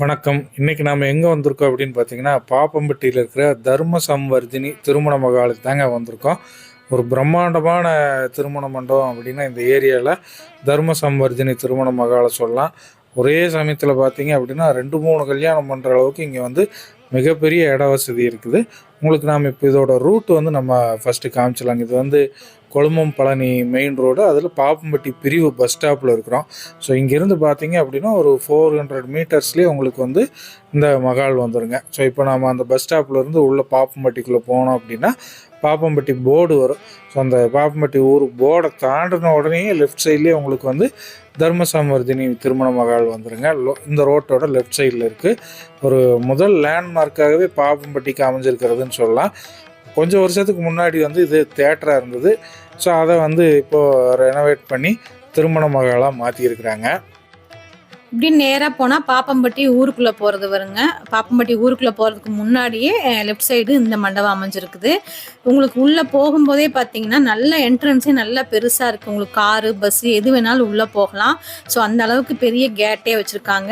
வணக்கம். இன்னைக்கு நாம் எங்கே வந்திருக்கோம் அப்படின்னு பார்த்தீங்கன்னா பாப்பம்பட்டியில் இருக்கிற தர்ம சம்வர்தினி திருமண மகாலுக்கு தாங்க வந்திருக்கோம். ஒரு பிரம்மாண்டமான திருமண மண்டபம் அப்படின்னா இந்த ஏரியாவில் தர்ம சம்வர்தினி திருமண மகாலை சொல்லலாம். ஒரே சமயத்தில் பார்த்தீங்க அப்படின்னா ரெண்டு மூணு கல்யாணம் பண்ணுற அளவுக்கு இங்கே வந்து மிகப்பெரிய இட வசதி இருக்குது. உங்களுக்கு நாம் இப்போ இதோட ரூட் வந்து நம்ம ஃபஸ்ட்டு காமிச்சிடலாங்க இது வந்து கொழும்பம் பழனி மெயின் ரோடு அதில் பாப்பம்பட்டி பிரிவு பஸ் ஸ்டாப்பில் இருக்கிறோம். ஸோ இங்கேருந்து பார்த்தீங்க அப்படின்னா ஒரு ஃபோர் ஹண்ட்ரட் மீட்டர்ஸ்லேயே உங்களுக்கு வந்து இந்த மகால் வந்துடுங்க ஸோ இப்போ நம்ம அந்த பஸ் ஸ்டாப்லேருந்து உள்ளே பாப்பம்பட்டிக்குள்ளே போனோம் அப்படின்னா பாப்பம்பட்டி போர்டு வரும். ஸோ அந்த பாப்பம்பட்டி ஊர் போர்டை தாண்டின உடனே லெஃப்ட் சைட்லேயே உங்களுக்கு வந்து தர்மசம்வர்தினி திருமண மகால் வந்துடுங்க இந்த ரோட்டோட லெஃப்ட் சைடில் இருக்குது ஒரு முதல் லேண்ட்மார்க்காகவே பாப்பம்பட்டிக்கு அமைஞ்சிருக்கிறதுன்னு சொல்லலாம். கொஞ்சம் வருஷத்துக்கு முன்னாடி வந்து இது தேட்டராக இருந்தது. ஸோ அதை வந்து இப்போது ரெனோவேட் பண்ணி திருமண மகளாக மாற்றியிருக்கிறாங்க இப்படி நேராக போனால் பாப்பம்பட்டி ஊருக்குள்ளே போகிறது வருங்க. பாப்பம்பட்டி ஊருக்குள்ளே போகிறதுக்கு முன்னாடியே லெஃப்ட் சைடு இந்த மண்டபம் அமைஞ்சிருக்குது. உங்களுக்கு உள்ளே போகும்போதே பார்த்தீங்கன்னா நல்ல என்ட்ரன்ஸே நல்லா பெருசாக இருக்குது உங்களுக்கு காரு பஸ்ஸு எது வேணாலும் உள்ளே போகலாம். ஸோ அந்த அளவுக்கு பெரிய கேட்டே வச்சுருக்காங்க.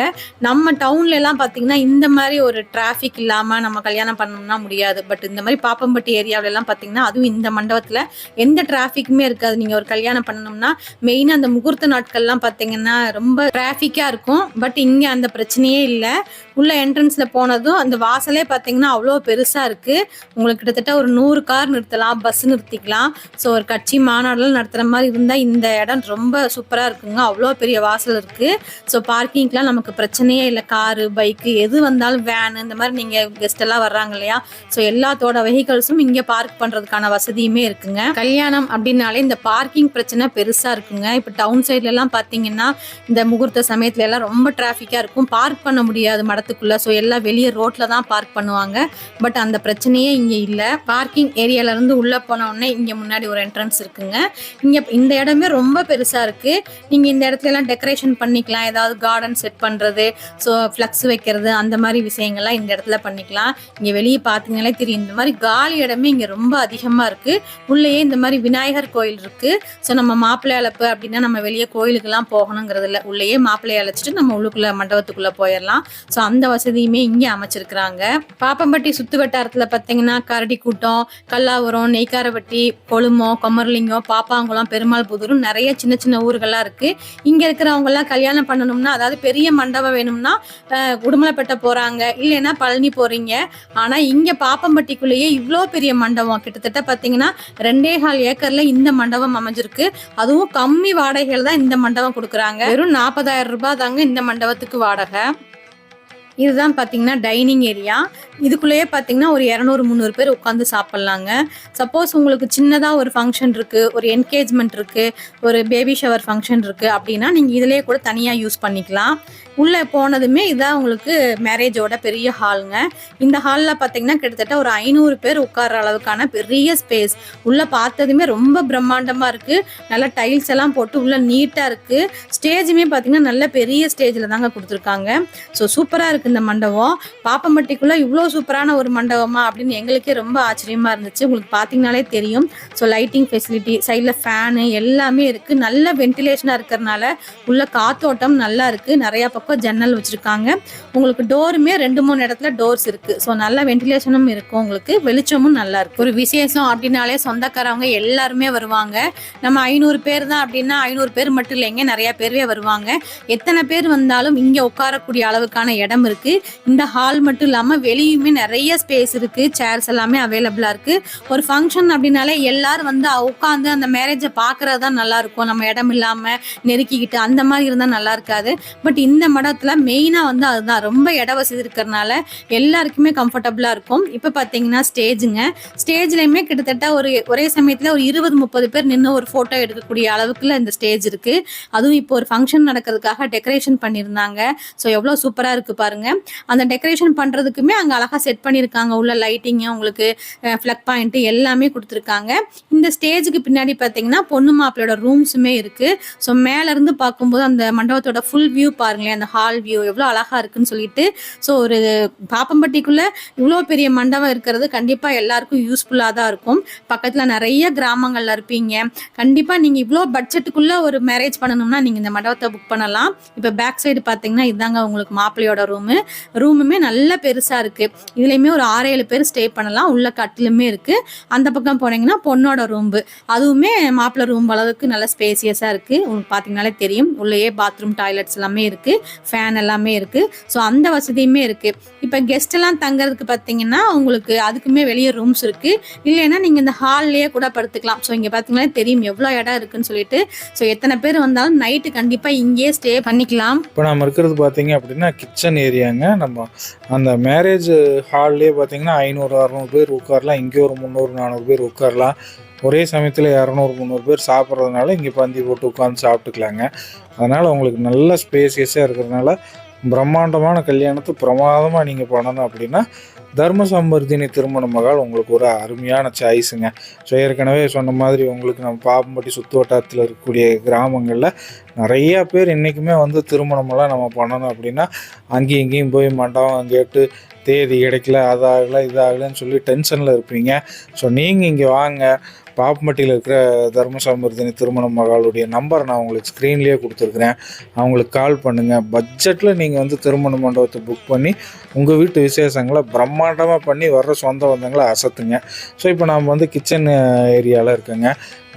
நம்ம டவுன்லலாம் பார்த்தீங்கன்னா இந்த மாதிரி ஒரு டிராஃபிக் இல்லாமல் நம்ம கல்யாணம் பண்ணணும்னா முடியாது. பட் இந்த மாதிரி பாப்பம்பட்டி ஏரியாவிலலாம் பார்த்தீங்கன்னா அதுவும் இந்த மண்டபத்தில் எந்த டிராஃபிக்குமே இருக்காது. நீங்கள் ஒரு கல்யாணம் பண்ணணும்னா மெயினாக அந்த முகூர்த்த நாட்கள்லாம் பார்த்தீங்கன்னா ரொம்ப டிராஃபிக்காக இருக்கும். பட் இங்கே அந்த பிரச்சனையே இல்லை. உள்ள என்ட்ரன்ஸில் போனதும் அந்த வாசலே பார்த்தீங்கன்னா அவ்வளோ பெருசாக இருக்குது உங்களுக்கு கிட்டத்தட்ட ஒரு நூறு கார் நிறுத்தலாம். பஸ் நிறுத்திக்கலாம். ஸோ ஒரு கட்சி மாநாடுலாம் நடத்துகிற மாதிரி இருந்தால் இந்த இடம் ரொம்ப சூப்பராக இருக்குங்க. அவ்வளோ பெரிய வாசல் இருக்குது ஸோ பார்க்கிங்க்கெலாம் நமக்கு பிரச்சனையே இல்லை. காரு பைக்கு எது வந்தாலும் வேனு இந்த மாதிரி நீங்கள் கெஸ்ட் எல்லாம் வர்றாங்க இல்லையா? ஸோ எல்லாத்தோட வெஹிக்கல்ஸும் இங்கே பார்க் பண்ணுறதுக்கான வசதியுமே இருக்குங்க. கல்யாணம் அப்படின்னாலே இந்த பார்க்கிங் பிரச்சனை பெருசாக இருக்குங்க. இப்போ டவுன் சைட்லலாம் பார்த்தீங்கன்னா இந்த முகூர்த்த சமயத்துல எல்லாம் ரொம்ப டிராஃபிக்காக இருக்கும். பார்க் பண்ண முடியாது மடத்துக்குள்ளே. ஸோ எல்லாம் வெளியே ரோட்டில் தான் பார்க் பண்ணுவாங்க. பட் அந்த பிரச்சனையே இங்கே இல்லை. பார்க்கிங் ஏரியாலேருந்து உள்ளே போனோடனே இங்கே முன்னாடி ஒரு என்ட்ரன்ஸ் இருக்குங்க. இங்கே இந்த இடமே ரொம்ப பெருசாக இருக்குது நீங்கள் இந்த இடத்துல எல்லாம் டெக்கரேஷன் பண்ணிக்கலாம். ஏதாவது கார்டன் செட் பண்ணுறது ஸோ ஃப்ளக்ஸ் வைக்கிறது அந்த மாதிரி விஷயங்கள்லாம் இந்த இடத்துல பண்ணிக்கலாம். இங்கே வெளியே பார்த்தீங்கனாலே தெரியும். இந்த மாதிரி காலி இடமே இங்கே ரொம்ப அதிகமாக இருக்குது உள்ளேயே இந்த மாதிரி விநாயகர் கோயில் இருக்குது ஸோ நம்ம மாப்பிள்ளை அழைப்பு அப்படின்னா நம்ம வெளியே கோயிலுக்கெல்லாம் போகணுங்கிறது இல்லை உள்ளேயே மாப்பிள்ளையை அழைச்சிட்டு நம்ம உள்ளுக்குள்ளே மண்டபத்துக்குள்ளே போயிடலாம். ஸோ அந்த வசதியுமே இங்கே அமைச்சிருக்கிறாங்க. பாப்பம்பட்டி சுத்து வட்டாரத்தில் பார்த்தீங்கன்னா கரடி கூட்டம் கல்லாவரம் நெய்க்காரப்பட்டி கொழுமம் கொமரலிங்கம் பாப்பாங்குளம் பெருமாள் புதூரும் நிறைய சின்ன சின்ன ஊர்கள்லாம் இருக்குது இங்கே இருக்கிறவங்கலாம் கல்யாணம் பண்ணணும்னா அதாவது பெரிய மண்டபம் வேணும்னா உடுமலைப்பேட்டை போகிறாங்க இல்லைன்னா பழனி போகிறீங்க ஆனால் இங்கே பாப்பம்பட்டிக்குள்ளேயே இவ்வளோ பெரிய மண்டபம். கிட்டத்தட்ட பார்த்தீங்கன்னா ரெண்டே கால் ஏக்கரில் இந்த மண்டபம் அமைஞ்சிருக்கு. அதுவும் கம்மி வாடகைகள் தான் இந்த மண்டபம் கொடுக்குறாங்க. வெறும் நாற்பதாயிரம் ரூபாய் தாங்க இந்த மண்டபத்துக்கு வாடகை. இதுதான் பார்த்தீங்கன்னா டைனிங் ஏரியா இதுக்குள்ளேயே பார்த்தீங்கன்னா ஒரு இரநூறு முந்நூறு பேர் உட்காந்து சாப்பிட்லாங்க. சப்போஸ் உங்களுக்கு சின்னதாக ஒரு ஃபங்க்ஷன் இருக்குது ஒரு என்கேஜ்மெண்ட் இருக்குது ஒரு பேபி ஷவர் ஃபங்க்ஷன் இருக்குது அப்படின்னா நீங்கள் இதிலே கூட தனியாக யூஸ் பண்ணிக்கலாம். உள்ளே போனதுமே இதான் உங்களுக்கு மேரேஜோட பெரிய ஹாலுங்க இந்த ஹாலில் பார்த்தீங்கன்னா கிட்டத்தட்ட ஒரு ஐநூறு பேர் உட்கார்ற அளவுக்கான பெரிய ஸ்பேஸ் உள்ளே பார்த்ததுமே ரொம்ப பிரம்மாண்டமாக இருக்குது நல்லா டைல்ஸ் எல்லாம் போட்டு உள்ளே நீட்டாக இருக்குது ஸ்டேஜுமே பார்த்தீங்கன்னா நல்ல பெரிய ஸ்டேஜில் தாங்க கொடுத்துருக்காங்க. ஸோ சூப்பராக இருக்குது இந்த மண்டபம். பாப்பம்பட்டிக்குள்ளே இவ்வளோ சூப்பரான ஒரு மண்டபமா அப்படின்னு எங்களுக்கே ரொம்ப ஆச்சரியமாக இருந்துச்சு. உங்களுக்கு பார்த்தீங்கனாலே தெரியும். ஸோ லைட்டிங் ஃபெசிலிட்டி சைடில் ஃபேனு எல்லாமே இருக்குது நல்ல வென்டிலேஷனாக இருக்கிறனால உள்ள காத்தோட்டம் நல்லா இருக்குது நிறையா பக்கம் ஜன்னல் வச்சுருக்காங்க. உங்களுக்கு டோருமே ரெண்டு மூணு இடத்துல டோர்ஸ் இருக்குது ஸோ நல்ல வென்டிலேஷனும் இருக்கும் உங்களுக்கு. வெளிச்சமும் நல்லா இருக்கு. ஒரு விசேஷம் அப்படின்னாலே சொந்தக்காரவங்க எல்லாருமே வருவாங்க. நம்ம ஐநூறு பேர் தான் அப்படின்னா ஐநூறு பேர் மட்டும் இல்லைங்க. நிறைய பேர்வே வருவாங்க. எத்தனை பேர் வந்தாலும் இங்கே உட்காரக்கூடிய அளவுக்கான இடம் இருக்குது இந்த ஹால் மட்டும் இல்லாமல் வெளியுமே நிறைய ஸ்பேஸ் இருக்குது சேர்ஸ் எல்லாமே அவைலபிளாக இருக்குது ஒரு ஃபங்க்ஷன் அப்படின்னாலே எல்லாரும் வந்து உட்காந்து அந்த மேரேஜை பார்க்குறது தான் நல்லா இருக்கும். நம்ம இடம் இல்லாமல் நெருக்கிக்கிட்டு அந்த மாதிரி இருந்தால் நல்லா இருக்காது. பட் இந்த மடத்தில் மெயினாக வந்து அதுதான். ரொம்ப இட வசதி இருக்கிறதுனால எல்லாருக்குமே கம்ஃபர்டபுளாக இருக்கும். இப்போ பார்த்தீங்கன்னா ஸ்டேஜுங்க ஸ்டேஜ்லயுமே கிட்டத்தட்ட ஒரு ஒரே சமயத்தில் ஒரு இருபது முப்பது பேர் நின்று ஒரு ஃபோட்டோ எடுக்கக்கூடிய அளவுக்குல இந்த ஸ்டேஜ் இருக்குது அதுவும் இப்போ ஒரு ஃபங்க்ஷன் நடக்கிறதுக்காக டெக்கரேஷன் பண்ணியிருந்தாங்க. ஸோ எவ்வளோ சூப்பராக இருக்குது அந்த டெக்கரேஷன் பண்ணுறதுக்குமே அங்கே அழகாக செட் பண்ணியிருக்காங்க உள்ள லைட்டிங்கு உங்களுக்கு ஃப்ளக் பாயிண்ட்டு எல்லாமே கொடுத்துருக்காங்க. இந்த ஸ்டேஜுக்கு பின்னாடி பார்த்தீங்கன்னா பொண்ணு மாப்பிள்ளையோட ரூம்ஸுமே இருக்குது ஸோ மேலேருந்து பார்க்கும்போது அந்த மண்டபத்தோட ஃபுல் வியூ பாருங்களேன். அந்த ஹால் வியூ எவ்வளோ அழகாக இருக்குன்னு சொல்லிட்டு. ஸோ ஒரு பாப்பம்பட்டிக்குள்ளே இவ்வளோ பெரிய மண்டபம் இருக்கிறது கண்டிப்பாக எல்லாருக்கும் யூஸ்ஃபுல்லாக தான் இருக்கும். பக்கத்தில் நிறைய கிராமங்களில் இருப்பீங்க. கண்டிப்பாக நீங்கள் இவ்வளோ பட்ஜெட்டுக்குள்ளே ஒரு மேரேஜ் பண்ணணும்னா நீங்கள் இந்த மண்டபத்தை புக் பண்ணலாம். இப்போ பேக் சைடு பார்த்தீங்கன்னா இதாங்க உங்களுக்கு மாப்பிள்ளையோட ரூமு ரூமுமே நல்ல பெருசாக இருக்குது இதுலேயுமே ஒரு ஆறு ஏழு பேர் ஸ்டே பண்ணலாம். உள்ள கட்டிலுமே இருக்குது அந்த பக்கம் போனீங்கன்னா பொண்ணோட ரூம்பு அதுவுமே மாப்பிள்ளை ரூம் அளவுக்கு நல்ல ஸ்பேசியஸாக இருக்குது உங்களுக்கு பார்த்தீங்கனாலே தெரியும். உள்ளேயே பாத்ரூம் டாய்லெட்ஸ் எல்லாமே இருக்குது ஃபேன் எல்லாமே இருக்குது ஸோ அந்த வசதியுமே இருக்குது இப்போ கெஸ்ட் எல்லாம் தங்குறதுக்கு பார்த்தீங்கன்னா உங்களுக்கு அதுக்குமே வெளியே ரூம்ஸ் இருக்குது இல்லைன்னா நீங்கள் இந்த ஹால்லேயே கூட படுத்துக்கலாம். ஸோ இங்கே பார்த்தீங்கன்னா தெரியும். எவ்வளோ இடம் இருக்குன்னு சொல்லிட்டு. ஸோ எத்தனை பேர் வந்தாலும் நைட்டு கண்டிப்பாக இங்கேயே ஸ்டே பண்ணிக்கலாம். இப்போ நம்ம இருக்கிறது பார்த்தீங்க அப்படின்னா கிச்சன் ஏரியாங்க நம்ம அந்த மேரேஜ் ஹால்லே பார்த்தீங்கன்னா ஐநூறு அறநூறு பேர் உட்காரலாம். இங்கே ஒரு முந்நூறு நானூறு பேர் உட்காரலாம். ஒரே சமயத்தில் இரநூறு முந்நூறு பேர் சாப்பிட்றதுனால இங்கே பந்தி போட்டு உட்காந்து சாப்பிட்டுக்கலாங்க. அதனால் உங்களுக்கு நல்ல ஸ்பேசியஸாக இருக்கிறதுனால பிரம்மாண்டமான கல்யாணத்தை பிரமாதமாக நீங்கள் பண்ணணும் அப்படின்னா தர்ம சம்பர்தினி திருமண மகால் உங்களுக்கு ஒரு அருமையான சாய்ஸுங்க. ஸோ ஏற்கனவே சொன்ன மாதிரி உங்களுக்கு நம்ம பாம்பட்டி சுற்று வட்டாரத்தில் இருக்கக்கூடிய கிராமங்களில் நிறையா பேர் இன்றைக்குமே வந்து திருமணமெல்லாம் நம்ம பண்ணணும் அப்படின்னா அங்கேயும் இங்கேயும் போய் மண்டபம் கேட்டு தேதி கிடைக்கல அதாகலை இதாகலைன்னு சொல்லி டென்ஷனில் இருப்பீங்க. ஸோ நீங்கள் இங்கே வாங்க. பாப்பமட்டியில் இருக்கிற தர்ம திருமண மகளுடைய நம்பர் நான் உங்களுக்கு ஸ்க்ரீன்லேயே கொடுத்துருக்குறேன். அவங்களுக்கு கால் பண்ணுங்கள் பட்ஜெட்டில் நீங்கள் வந்து திருமண மண்டபத்தை புக் பண்ணி உங்கள் வீட்டு விசேஷங்களை பிரம்மாண்டமாக பண்ணி வர்ற சொந்த பந்தங்களை அசத்துங்க. ஸோ இப்போ நாம் வந்து கிச்சன் ஏரியாவில் இருக்கேங்க.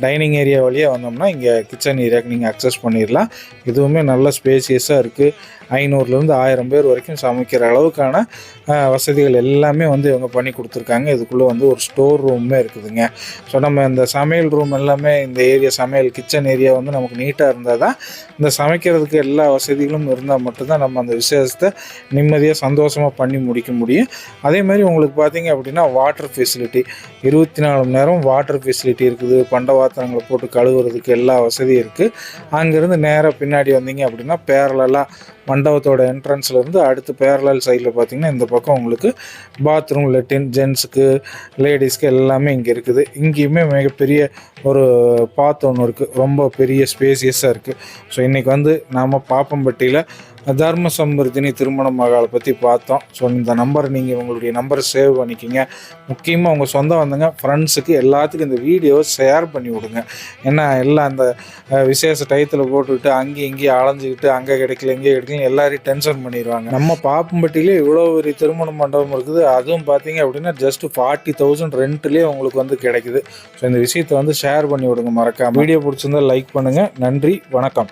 டைனிங் ஏரியா வழியாக வந்தோம்னா இங்கே கிச்சன் ஏரியாவுக்கு நீங்கள் அக்சஸ் பண்ணிடலாம் இதுவுமே நல்ல ஸ்பேசியஸாக இருக்குது ஐநூறுலேருந்து ஆயிரம் பேர் வரைக்கும் சமைக்கிற அளவுக்கான வசதிகள் எல்லாமே வந்து இவங்க பண்ணி கொடுத்துருக்காங்க. இதுக்குள்ளே வந்து ஒரு ஸ்டோர் ரூமே இருக்குதுங்க. ஸோ நம்ம இந்த சமையல் ரூம் எல்லாமே இந்த ஏரியா சமையல் கிச்சன் ஏரியா வந்து நமக்கு நீட்டாக இருந்தால் தான் இந்த சமைக்கிறதுக்கு எல்லா வசதிகளும் இருந்தால் மட்டும்தான் நம்ம அந்த விசேஷத்தை நிம்மதியாக சந்தோஷமாக பண்ணி முடிக்க முடியும். அதே மாதிரி உங்களுக்கு பார்த்தீங்க அப்படின்னா வாட்டர் ஃபெசிலிட்டி இருபத்தி நாலு மணி நேரம் வாட்டர் ஃபெசிலிட்டி இருக்குது. பண்டவா பாத்திரங்களை போட்டு கழுவுறதுக்கு எல்லா வசதியும் இருக்குது அங்கேருந்து நேராக பின்னாடி வந்தீங்க அப்படின்னா பேரலெல்லாம் மண்டபத்தோட என்ட்ரன்ஸ்லேருந்து இருந்து அடுத்து பேரலல் சைடில் பார்த்தீங்கன்னா இந்த பக்கம் உங்களுக்கு பாத்ரூம் லெட்டின் ஜென்ஸுக்கு லேடிஸ்க்கு எல்லாமே இங்கே இருக்குது. இங்கேயுமே மிகப்பெரிய ஒரு பாத் ஒன்று இருக்குது ரொம்ப பெரிய ஸ்பேசியஸாக இருக்குது ஸோ இன்றைக்கி வந்து நாம் பாப்பம்பட்டியில் தர்ம சம்பிரதினி திருமண மகாலை பற்றி பார்த்தோம். ஸோ இந்த நம்பர் நீங்கள் உங்களுடைய நம்பரை சேவ் பண்ணிக்கிங்க. முக்கியமாக உங்கள் சொந்த வந்தங்க ஃப்ரெண்ட்ஸுக்கு எல்லாத்துக்கும் இந்த வீடியோவை ஷேர் பண்ணி விடுங்க. ஏன்னா எல்லாம் அந்த விசேஷ டயத்தில் போட்டுக்கிட்டு அங்கேயும் இங்கேயும் அலைஞ்சிக்கிட்டு அங்கே கிடைக்கல இங்கே கிடைக்கல எல்லாரையும் டென்ஷன் பண்ணிடுவாங்க நம்ம பாப்பம்பட்டியிலே இவ்வளோ பெரிய திருமண மண்டபம் இருக்குது. அதுவும் பார்த்தீங்க அப்படின்னா ஜஸ்ட் ஃபார்ட்டி தௌசண்ட் ரெண்ட்லேயே உங்களுக்கு வந்து கிடைக்குது. ஸோ இந்த விஷயத்தை வந்து ஷேர் பண்ணி விடுங்க மறக்காம. வீடியோ பிடிச்சிருந்தா லைக் பண்ணுங்கள் நன்றி வணக்கம்.